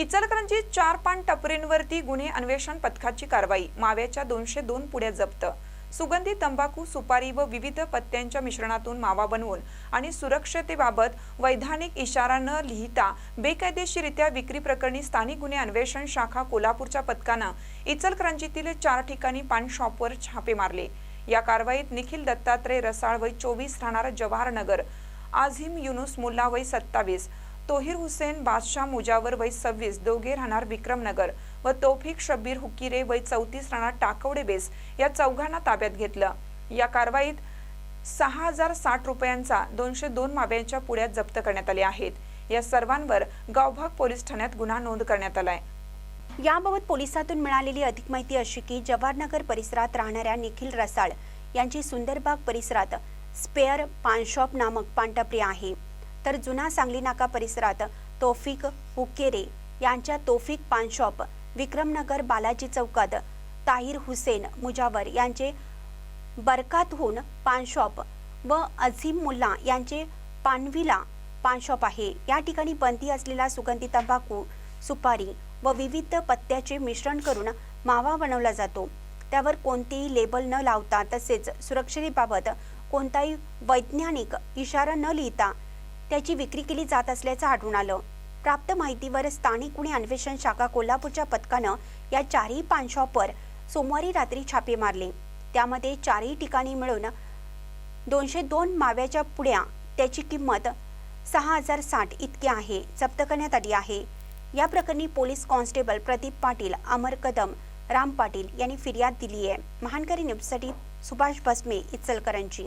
इचलकरंजी चार पान टपरींवरती गुन्हे अन्वेषण पथकाची कारवाई. माव्याच्या दोनशे दोन पुड्या जप्त. सुगंधी तंबाखू सुपारी व विविध पत्त्यांच्या मिश्रणातून मावा बनवून आणि सुरक्षतेबाबत वैधानिक इशारा न लिहिता बेकायदेशीरित्या विक्री प्रकरणी स्थानिक गुन्हे अन्वेषण शाखा कोल्हापूरच्या पथकानं इचलकरंजीतील चार ठिकाणी पान शॉपवर छापे मारले. या कारवाईत निखिल दत्तात्रय रसाळ वय चोवीस राहणार जवाहरनगर आझिम युनुस मुल्ला वय सत्तावीस तोहिर हुसेन बादशाह मुजावर वय सव्वीस दोघे राहणार विक्रमनगर व तौफिक शब्बीर हुकिरे वय चौतीस राहणार टाकवडे बेस या चौघांना ताब्यात घेतलं. या कारवाईत सहा हजार साठ रुपयांचा दोनशे दोन माव्यांच्या पुढ्यात जप्त करण्यात आल्या आहेत. या सर्वांवर गावभाग पोलीस ठाण्यात गुन्हा नोंद करण्यात आलाय. याबाबत पोलिसातून मिळालेली अधिक माहिती अशी की जवाहरनगर परिसरात राहणाऱ्या निखिल रसाळ यांची सुंदरबाग परिसरात स्पेअर पान शॉप नामक पानटपरी आहे. तर जुना सांगली नाका परिसरात तोफिक हुकेरे यांच्या तोफिक पानशॉप विक्रमनगर बालाजी चौकात ताहिर हुसेन मुजावर यांचे बरकातहून पानशॉप व अझीम मुल्ला यांचे पानविला पानशॉप आहे. या ठिकाणी बंदी असलेला सुगंधी तंबाखू सुपारी व विविध पत्त्याचे मिश्रण करून मावा बनवला जातो. त्यावर कोणतेही लेबल न लावता तसेच सुरक्षेबाबत कोणताही वैज्ञानिक इशारा न लिहिता त्याची विक्री केली जात असल्याचं आढळून आलं. प्राप्त माहितीवर स्थानिक गुन्हे अन्वेषण शाखा कोल्हापूरच्या पथकानं या चारही पान शॉपवर सोमवारी रात्री छापे मारले. त्यामध्ये चारही ठिकाणी मिळून दोनशे दोन माव्याच्या पुड्या त्याची किंमत सहा हजार साठ इतकी आहे जप्त करण्यात आली आहे. या प्रकरणी पोलीस कॉन्स्टेबल प्रदीप पाटील अमर कदम राम पाटील यांनी फिर्याद दिली आहे महानकरी न्यूजसाठी सुभाष भस्मे इचलकरंजी.